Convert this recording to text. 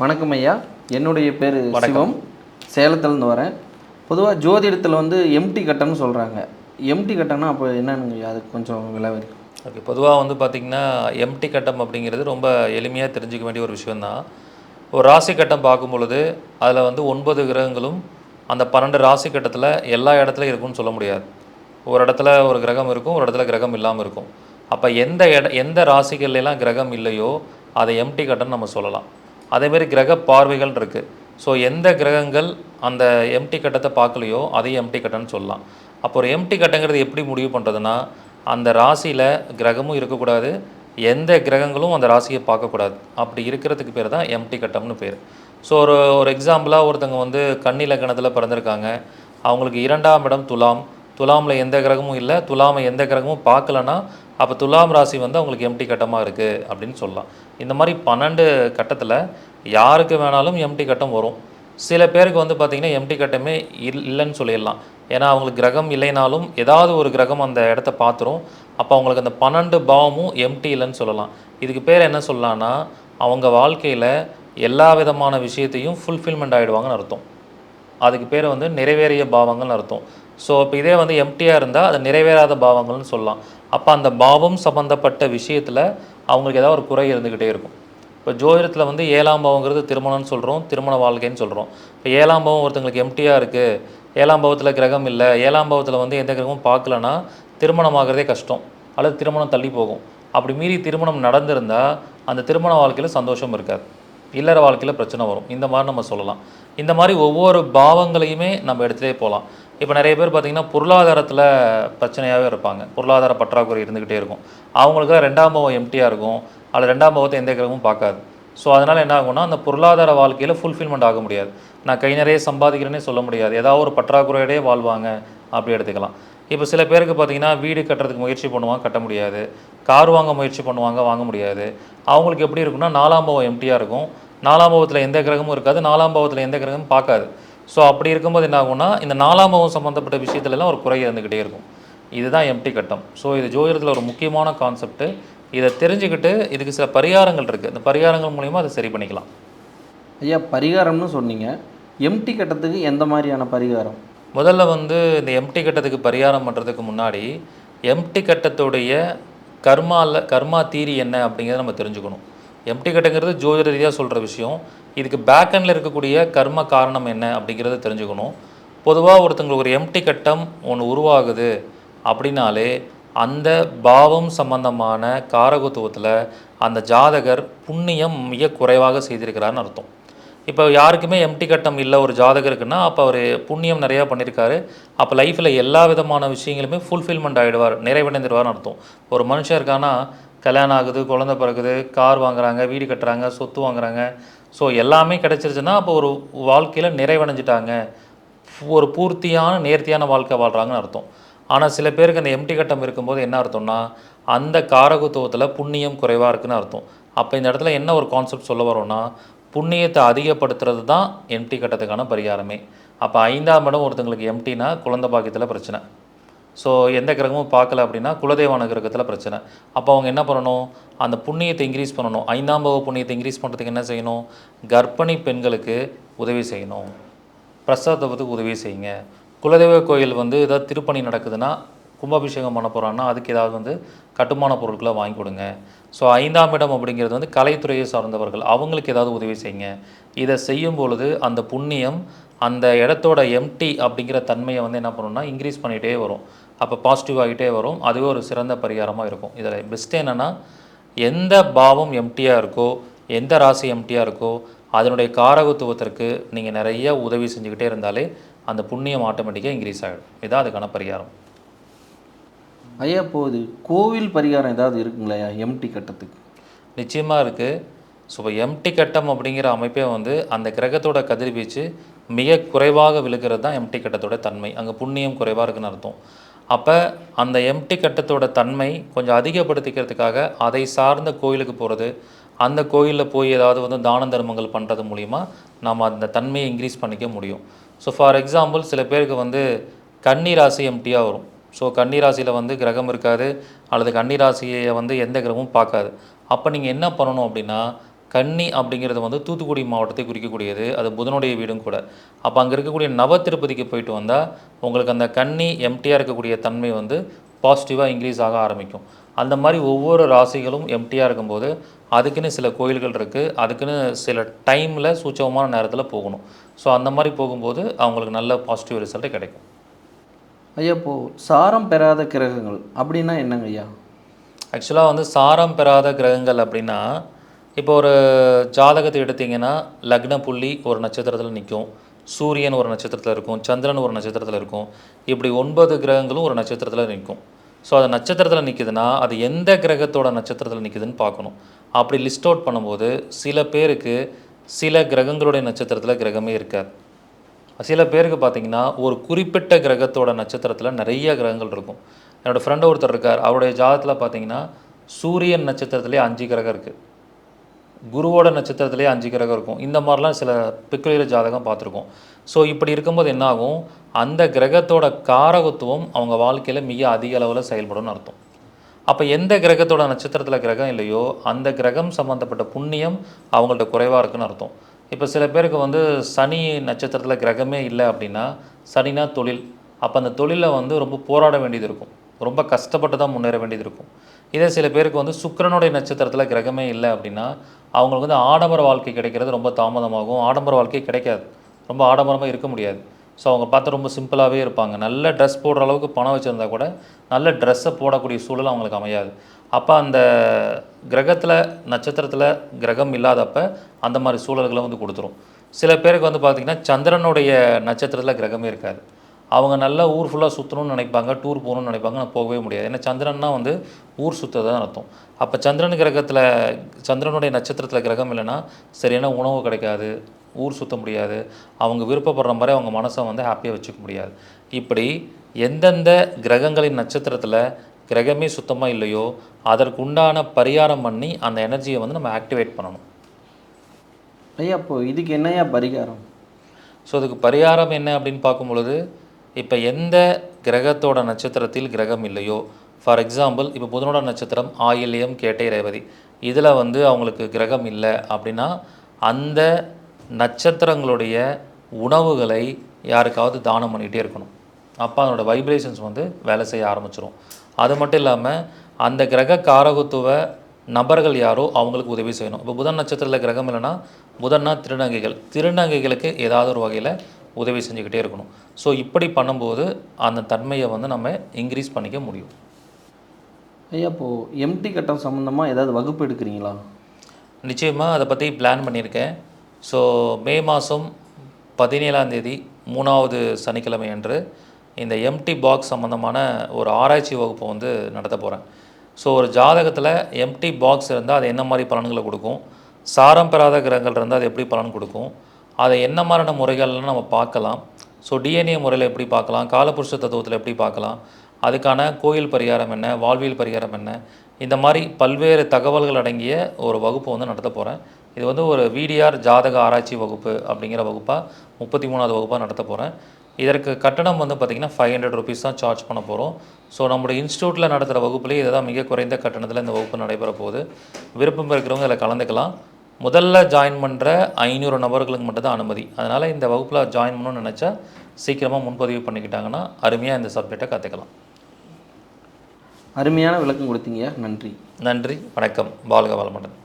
வணக்கம் ஐயா. என்னுடைய பேர் வணக்கம். சிவம். சேலத்துலேருந்து வரேன். பொதுவாக ஜோதிடத்தில் வந்து எம்டி கட்டம்னு சொல்கிறாங்க எம்டி கட்டம்னா அப்போ என்னன்னு அதுக்கு கொஞ்சம் விளவரி ஓகே பொதுவாக வந்து பார்த்திங்கன்னா எம்டி கட்டம் அப்படிங்கிறது ரொம்ப எளிமையாக தெரிஞ்சுக்க வேண்டிய ஒரு விஷயந்தான் ஒரு ராசி கட்டம் பார்க்கும் பொழுது அதில் வந்து ஒன்பது கிரகங்களும் அந்த பன்னெண்டு ராசி கட்டத்தில் எல்லா இடத்துலையும் இருக்கும்னு சொல்ல முடியாது. ஒரு இடத்துல ஒரு கிரகம் இருக்கும் ஒரு இடத்துல கிரகம் இல்லாமல் இருக்கும். அப்போ எந்த இட எந்த ராசிகள்ல எல்லாம் கிரகம் இல்லையோ அதை எம்டி கட்டம்னு நம்ம சொல்லலாம். அதேமாரி கிரக பார்வைகள் இருக்குது ஸோ எந்த கிரகங்கள் அந்த எம்டி கட்டத்தை பார்க்கலையோ அதையும் எம்டி கட்டம்னு சொல்லலாம். அப்போ ஒரு எம்டி கட்டங்கிறது எப்படி முடிவு பண்ணுறதுன்னா அந்த ராசியில் கிரகமும் இருக்கக்கூடாது. எந்த கிரகங்களும் அந்த ராசியை பார்க்கக்கூடாது. அப்படி இருக்கிறதுக்கு பேர் தான் எம்டி கட்டம்னு பேர். ஸோ ஒரு ஒரு எக்ஸாம்பிளாக ஒருத்தங்க வந்து கன்னி லக்கணத்தில் பிறந்திருக்காங்க. அவங்களுக்கு இரண்டாம் இடம் துலாம். துலாமில் எந்த கிரகமும் இல்லை. துலாமை எந்த கிரகமும் பார்க்கலன்னா அப்போ துலாம் ராசி வந்து அவங்களுக்கு எம்டி கட்டமாக இருக்குது அப்படின்னு சொல்லலாம். இந்த மாதிரி பன்னெண்டு கட்டத்தில் யாருக்கு வேணாலும் எம்டி கட்டம் வரும். சில பேருக்கு வந்து பார்த்திங்கன்னா எம்டி கட்டமே இல் இல்லைன்னு சொல்லிடலாம். ஏன்னா அவங்களுக்கு கிரகம் இல்லைனாலும் ஏதாவது ஒரு கிரகம் அந்த இடத்த பார்த்துரும் அப்போ அவங்களுக்கு அந்த பன்னெண்டு பாவமும் எம்டி இல்லைன்னு சொல்லலாம். இதுக்கு பேர் என்ன சொல்லலான்னா அவங்க வாழ்க்கையில் எல்லா விதமான விஷயத்தையும் ஃபுல்ஃபில்மெண்ட் ஆகிடுவாங்கன்னு அர்த்தம். அதுக்கு பேர் வந்து நிறைவேறிய பாவங்கள்னு அர்த்தம். ஸோ இப்போ இதே வந்து எம்டியாக இருந்தால் அது நிறைவேறாத பாவங்கள்னு சொல்லலாம். அப்போ அந்த பாவம் சம்மந்தப்பட்ட விஷயத்தில் அவங்களுக்கு ஏதாவது ஒரு குறை இருந்துக்கிட்டே இருக்கும். இப்போ ஜோதிடத்தில் வந்து ஏழாம் பாவங்கிறது திருமணம்னு சொல்கிறோம் திருமண வாழ்க்கைன்னு சொல்கிறோம் இப்போ ஏழாம் பாவம் ஒருத்தங்களுக்கு எம்டியாக இருக்குது ஏழாம் பாவத்தில் கிரகம் இல்லை ஏழாம் பாவத்தில் வந்து எந்த கிரகமும் பார்க்கலனா திருமணம் ஆகிறதே கஷ்டம் அல்லது திருமணம் தள்ளி போகும். அப்படி மீறி திருமணம் நடந்திருந்தால் அந்த திருமண வாழ்க்கையில் சந்தோஷம் இருக்காது. இல்லற வாழ்க்கையில் பிரச்சனை வரும். இந்த மாதிரி நம்ம சொல்லலாம். இந்த மாதிரி ஒவ்வொரு பாவங்களையுமே நம்ம எடுத்துகிட்டே போகலாம். இப்போ நிறைய பேர் பார்த்திங்கன்னா பொருளாதாரத்தில் பிரச்சனையாகவே இருப்பாங்க. பொருளாதார பற்றாக்குறை இருந்துக்கிட்டே இருக்கும். அவங்களுக்கு ரெண்டாம் பாவம் எம்டியாக இருக்கும். அதில் ரெண்டாம் பாவத்தை எந்த கிரகமும் பார்க்காது. ஸோ அதனால் என்ன ஆகும்னா அந்த பொருளாதார வாழ்க்கையில் ஃபுல்ஃபில்மெண்ட் ஆக முடியாது. நான் கை நிறைய சம்பாதிக்கிறேன்னே சொல்ல முடியாது. ஏதாவது ஒரு பற்றாக்குறையோடே வாழ்வாங்க. அப்படி எடுத்துக்கலாம். இப்போ சில பேருக்கு பார்த்தீங்கன்னா வீடு கட்டுறதுக்கு முயற்சி பண்ணுவாங்க கட்ட முடியாது. கார் வாங்க முயற்சி பண்ணுவாங்க வாங்க முடியாது. அவங்களுக்கு எப்படி இருக்கும்னா நாலாம் பாவம் எம்டியாக இருக்கும். நாலாம் பாவத்தில் எந்த கிரகமும் இருக்காது. நாலாம் பாவத்தில் எந்த கிரகமும் பார்க்காது. ஸோ அப்படி இருக்கும்போது என்ன ஆகும்னா இந்த நாலாம் பாவம் சம்மந்தப்பட்ட விஷயத்துலலாம் ஒரு குறை இருந்துக்கிட்டே இருக்கும். இதுதான் எம்டி கட்டம். ஸோ இது ஜோதிடத்தில் ஒரு முக்கியமான கான்செப்ட் இதை தெரிஞ்சுக்கிட்டு இதுக்கு சில பரிகாரங்கள் இருக்குது இந்த பரிகாரங்கள் மூலிமா அதை சரி பண்ணிக்கலாம். ஐயா பரிகாரம்னு சொன்னீங்க. எம்டி கட்டத்துக்கு எந்த மாதிரியான பரிகாரம்? முதல்ல வந்து இந்த எம்டி கட்டத்துக்கு பரிகாரம் பண்ணுறதுக்கு முன்னாடி எம்டி கட்டத்துடைய கர்மால கர்மா தீரி என்ன அப்படிங்கிறத நம்ம தெரிஞ்சுக்கணும். எம்டி கட்டங்கிறது ஜோதிட ரீதியாக சொல்கிற விஷயம். இதுக்கு பேக்கெண்டில் இருக்கக்கூடிய கர்ம காரணம் என்ன அப்படிங்கிறத தெரிஞ்சுக்கணும். பொதுவாக ஒருத்தங்களுக்கு ஒரு எம்டி கட்டம் ஒன்று உருவாகுது அப்படின்னாலே அந்த பாவம் சம்பந்தமான காரகத்துவத்தில் அந்த ஜாதகர் புண்ணியம் மிக குறைவாக செய்திருக்கிறார்னு அர்த்தம். இப்போ யாருக்குமே எம்டி கட்டம் இல்லை ஒரு ஜாதகருக்குன்னா அப்போ அவர் புண்ணியம் நிறையா பண்ணியிருக்காரு அப்போ லைஃப்பில் எல்லா விதமான விஷயங்களுமே ஃபுல்ஃபில்மெண்ட் ஆகிடுவார் நிறைவடைந்துடுவார்னு அர்த்தம். ஒரு மனுஷன் இருக்கானா கல்யாணம் ஆகுது குழந்தை பிறகுது கார் வாங்குறாங்க வீடு கட்டுறாங்க சொத்து வாங்குறாங்க. ஸோ எல்லாமே கிடச்சிருச்சுன்னா அப்போ ஒரு வாழ்க்கையில் நிறைவடைஞ்சிட்டாங்க. ஒரு பூர்த்தியான நேர்த்தியான வாழ்க்கை வாழ்கிறாங்கன்னு அர்த்தம். ஆனால் சில பேருக்கு அந்த எம்டி கட்டம் இருக்கும்போது என்ன அர்த்தம்னா அந்த காரகத்துவத்தில் புண்ணியம் குறைவாக இருக்குன்னு அர்த்தம். அப்போ இந்த இடத்துல என்ன ஒரு கான்செப்ட் சொல்ல வரோம்னா புண்ணியத்தை அதிகப்படுத்துறது தான் எம்டி கட்டத்துக்கான பரிகாரமே. அப்போ ஐந்தாம் இடம் ஒருத்தங்களுக்கு எம்டினா குழந்தை பாக்கியத்தில் பிரச்சனை. ஸோ எந்த கிரகமும் பார்க்கல அப்படின்னா குலதெய்வான கிரகத்தில் பிரச்சனை. அப்போ அவங்க என்ன பண்ணணும்? அந்த புண்ணியத்தை இன்க்ரீஸ் பண்ணணும். ஐந்தாம் பாவ புண்ணியத்தை இன்க்ரீஸ் பண்ணுறதுக்கு என்ன செய்யணும்? கர்ப்பிணி பெண்களுக்கு உதவி செய்யணும். பிரசாதத்துக்கு உதவி செய்யுங்க. குலதெய்வ கோயில் வந்து ஏதாவது திருப்பணி நடக்குதுன்னா கும்பாபிஷேகம் பண்ண போகிறான்னா அதுக்கு ஏதாவது வந்து கட்டுமான பொருட்களை வாங்கி கொடுங்க. ஸோ ஐந்தாம் இடம் அப்படிங்கிறது வந்து கலைத்துறையை சார்ந்தவர்கள். அவங்களுக்கு ஏதாவது உதவி செய்யுங்க. இதை செய்யும் பொழுது அந்த புண்ணியம் அந்த இடத்தோட எம்டி அப்படிங்கிற தன்மையை வந்து என்ன பண்ணணும்னா இன்க்ரீஸ் பண்ணிகிட்டே வரும். அப்போ பாசிட்டிவ் ஆகிட்டே வரும். அதுவே ஒரு சிறந்த பரிகாரமாக இருக்கும். இதில் பெஸ்ட் என்னென்னா எந்த பாவம் எம்டியாக இருக்கோ எந்த ராசி எம்டியாக இருக்கோ அதனுடைய காரகத்துவத்திற்கு நீங்கள் நிறைய உதவி செஞ்சுக்கிட்டே இருந்தாலே அந்த புண்ணியம் ஆட்டோமேட்டிக்காக இன்க்ரீஸ் ஆகிடும். இதான் அதுக்கான பரிகாரம். ஐயா இப்போது கோவில் பரிகாரம் ஏதாவது இருக்குங்களா எம்டி கட்டத்துக்கு? நிச்சயமாக இருக்குது ஸோ இப்போ எம்டி கட்டம் அப்படிங்கிற அமைப்பே வந்து அந்த கிரகத்தோட கதிர்வீச்சு மிக குறைவாக விழுகிறது தான் எம்டி கட்டத்தோட தன்மை. அங்கே புண்ணியம் குறைவாக இருக்குன்னு அர்த்தம். அப்போ அந்த எம்டி கட்டத்தோட தன்மை கொஞ்சம் அதிகப்படுத்திக்கிறதுக்காக அதை சார்ந்த கோயிலுக்கு போகிறது அந்த கோயிலில் போய் ஏதாவது வந்து தான தர்மங்கள் பண்ணுறது மூலிமா நம்ம அந்த தன்மையை இன்க்ரீஸ் பண்ணிக்க முடியும். ஸோ ஃபார் எக்ஸாம்பிள் சில பேருக்கு வந்து கன்னிராசி எம்டியாக வரும். ஸோ கன்னிராசியில் வந்து கிரகம் இருக்காது அல்லது கன்னிராசியை வந்து எந்த கிரகமும் பார்க்காது. அப்போ நீங்கள் என்ன பண்ணணும் அப்படின்னா கன்னி அப்படிங்கிறது வந்து தூத்துக்குடி மாவட்டத்தை குறிக்கக்கூடியது. அது புதனுடைய வீடும் கூட. அப்போ அங்கே இருக்கக்கூடிய நவ திருப்பதிக்கு போயிட்டு வந்தால் உங்களுக்கு அந்த கன்னி எம்டியாக இருக்கக்கூடிய தன்மை வந்து பாசிட்டிவாக இன்க்ரீஸ் ஆக ஆரம்பிக்கும். அந்த மாதிரி ஒவ்வொரு ராசிகளும் எம்டியாக இருக்கும்போது அதுக்குன்னு சில கோயில்கள் இருக்குது அதுக்குன்னு சில டைமில் சூட்சமமான நேரத்தில் போகணும். ஸோ அந்த மாதிரி போகும்போது அவங்களுக்கு நல்ல பாசிட்டிவ் ரிசல்ட் கிடைக்கும். ஐயா இப்போது சாரம் பெறாத கிரகங்கள் அப்படின்னா என்னங்க ஐயா? ஆக்சுவலாக வந்து சாரம் பெறாத கிரகங்கள் அப்படின்னா இப்போ ஒரு ஜாதகத்தை எடுத்தீங்கன்னா லக்ன புள்ளி ஒரு நட்சத்திரத்தில் நிற்கும் சூரியன் ஒரு நட்சத்திரத்தில் இருக்கும். சந்திரன் ஒரு நட்சத்திரத்தில் இருக்கும். இப்படி ஒன்பது கிரகங்களும் ஒரு நட்சத்திரத்தில் நிற்கும். ஸோ அது நட்சத்திரத்தில் நிற்குதுன்னா அது எந்த கிரகத்தோட நட்சத்திரத்தில் நிற்குதுன்னு பார்க்கணும். அப்படி லிஸ்ட் அவுட் பண்ணும்போது சில பேருக்கு சில கிரகங்களுடைய நட்சத்திரத்தில் கிரகமே இருக்காது. சில பேருக்கு பார்த்தீங்கன்னா ஒரு குறிப்பிட்ட கிரகத்தோட நட்சத்திரத்தில் நிறைய கிரகங்கள் இருக்கும். என்னோடய ஃப்ரெண்டு ஒருத்தர் இருக்கார். அவருடைய ஜாதகத்தில் பார்த்திங்கன்னா சூரியன் நட்சத்திரத்திலே அஞ்சு கிரகம் இருக்குது குருவோட நட்சத்திரத்திலே அஞ்சு கிரகம் இருக்கும். இந்த மாதிரிலாம் சில பிக்குலியர் ஜாதகம் பார்த்துருக்கோம். ஸோ இப்படி இருக்கும்போது என்னாகும்? அந்த கிரகத்தோட காரகத்துவம் அவங்க வாழ்க்கையில் மிக அதிக அளவில் செயல்படும்னு அர்த்தம். அப்போ எந்த கிரகத்தோட நட்சத்திரத்தில் கிரகம் இல்லையோ அந்த கிரகம் சம்மந்தப்பட்ட புண்ணியம் அவங்கள்ட்ட குறைவாக இருக்குன்னு அர்த்தம். இப்போ சில பேருக்கு வந்து சனி நட்சத்திரத்தில் கிரகமே இல்லை அப்படின்னா சனினா தொழில். அப்போ அந்த தொழிலில் வந்து ரொம்ப போராட வேண்டியது இருக்கும். ரொம்ப கஷ்டப்பட்டு தான் முன்னேற வேண்டியது இருக்கும். இதே சில பேருக்கு வந்து சுக்கிரனுடைய நட்சத்திரத்தில் கிரகமே இல்லை அப்படின்னா அவங்களுக்கு வந்து ஆடம்பர வாழ்க்கை கிடைக்கிறது ரொம்ப தாமதமாகும். ஆடம்பர வாழ்க்கை கிடைக்காது. ரொம்ப ஆடம்பரமாக இருக்க முடியாது. ஸோ அவங்க பார்த்து ரொம்ப சிம்பிளாகவே இருப்பாங்க. நல்ல ட்ரெஸ் போடுற அளவுக்கு பணம் வச்சுருந்தா கூட நல்ல ட்ரெஸ்ஸை போடக்கூடிய சூழல் அவங்களுக்கு அமையாது. அப்போ அந்த கிரகத்தில் நட்சத்திரத்தில் கிரகம் இல்லாதப்ப அந்த மாதிரி சூழல்களை வந்து கொடுத்துரும். சில பேருக்கு வந்து பார்த்திங்கன்னா சந்திரனுடைய நட்சத்திரத்தில் கிரகமே இருக்காது. அவங்க நல்லா ஊர் ஃபுல்லாக சுற்றணும்னு நினைப்பாங்க டூர் போகணும்னு நினைப்பாங்க ஆனால் போகவே முடியாது. ஏன்னா சந்திரன்னா வந்து ஊர் சுற்றதான் அர்த்தம். அப்போ சந்திரன் கிரகத்தில் சந்திரனுடைய நட்சத்திரத்தில் கிரகம் இல்லைன்னா சரியான உணவு கிடைக்காது ஊர் சுத்த முடியாது அவங்க விருப்பப்படுற மாதிரி அவங்க மனசை வந்து ஹாப்பியாக வச்சுக்க முடியாது. இப்படி எந்தெந்த கிரகங்களின் நட்சத்திரத்தில் கிரகமே சுத்தமாக இல்லையோ அதற்குண்டான பரிகாரம் பண்ணி அந்த எனர்ஜியை வந்து நம்ம ஆக்டிவேட் பண்ணணும். ஐயா இப்போது இதுக்கு என்னையா பரிகாரம்? ஸோ அதுக்கு பரிகாரம் என்ன அப்படின்னு பார்க்கும் பொழுது இப்போ எந்த கிரகத்தோட நட்சத்திரத்தில் கிரகம் இல்லையோ ஃபார் எக்ஸாம்பிள் இப்போ புதனோட நட்சத்திரம் ஆயில்யம் கேட்டை ரேவதி இதில் வந்து அவங்களுக்கு கிரகம் இல்லை அப்படின்னா அந்த நட்சத்திரங்களுடைய உணவுகளை யாருக்காவது தானம் பண்ணிகிட்டே இருக்கணும். அப்போ அதனோட வைப்ரேஷன்ஸ் வந்து வேலை செய்ய ஆரம்பிச்சிடும் அது மட்டும் இல்லாமல் அந்த கிரக காரகத்துவ நபர்கள் யாரோ அவங்களுக்கு உதவி செய்யணும். இப்போ புதன் நட்சத்திரத்தில் கிரகம் இல்லைன்னா புதன்னா திருநங்கைகள். திருநங்கைகளுக்கு ஏதாவது ஒரு வகையில் உதவி செஞ்சுக்கிட்டே இருக்கணும். ஸோ இப்படி பண்ணும்போது அந்த தன்மையை வந்து நம்ம இன்க்ரீஸ் பண்ணிக்க முடியும். ஐயா இப்போது எம்டி கட்டம் சம்மந்தமாக ஏதாவது வகுப்பு எடுக்கிறீங்களா? நிச்சயமாக அதை பற்றி பிளான் பண்ணியிருக்கேன். ஸோ மே மாதம் பதினேழாம் தேதி மூணாவது சனிக்கிழமை அன்று இந்த எம்டி பாக்ஸ் சம்மந்தமான ஒரு ஆராய்ச்சி வகுப்பை வந்து நடத்த போகிறேன் ஸோ ஒரு ஜாதகத்தில் எம்டி பாக்ஸ் இருந்தால் அது என்ன மாதிரி பலன்களை கொடுக்கும்? சாரம் பெறாத கிரகங்கள் இருந்தால் அது எப்படி பலன் கொடுக்கும்? அதை என்ன மாதிரியான முறைகள்லாம் நம்ம பார்க்கலாம். ஸோ டிஎன்ஏ முறையில் எப்படி பார்க்கலாம்? காலபுருஷ தத்துவத்தில் எப்படி பார்க்கலாம்? அதுக்கான கோயில் பரிகாரம் என்ன? வாழ்வியல் பரிகாரம் என்ன? இந்த மாதிரி பல்வேறு தகவல்கள் அடங்கிய ஒரு வகுப்பு வந்து நடத்த போகிறேன் இது வந்து ஒரு விடிஆர் ஜாதக ஆராய்ச்சி வகுப்பு அப்படிங்கிற வகுப்பாக முப்பத்தி மூணாவது வகுப்பாக நடத்த போகிறேன் இதற்கு கட்டணம் வந்து பார்த்திங்கன்னா ஃபைவ் ஹண்ட்ரட் ருபீஸ் தான் சார்ஜ் பண்ண போகிறோம் ஸோ நம்முடைய இன்ஸ்டியூட்டில் நடத்துகிற வகுப்புலேயே இதுதான் மிக குறைந்த கட்டணத்தில் இந்த வகுப்பு நடைபெற போகுது. விருப்பம் இருக்கிறவங்க இதில் கலந்துக்கலாம். முதல்ல ஜாயின் பண்ணுற ஐநூறு நபர்களுக்கு மட்டும்தான் அனுமதி. அதனால் இந்த வகுப்பில் ஜாயின் பண்ணணும்னு நினச்சா சீக்கிரமாக முன்பதிவு பண்ணிக்கிட்டாங்கன்னா அருமையாக இந்த சப்ஜெக்டை கற்றுக்கலாம் அருமையான விளக்கம் கொடுத்தீங்க. நன்றி. நன்றி. வணக்கம். வாழ்க வளமுடன்.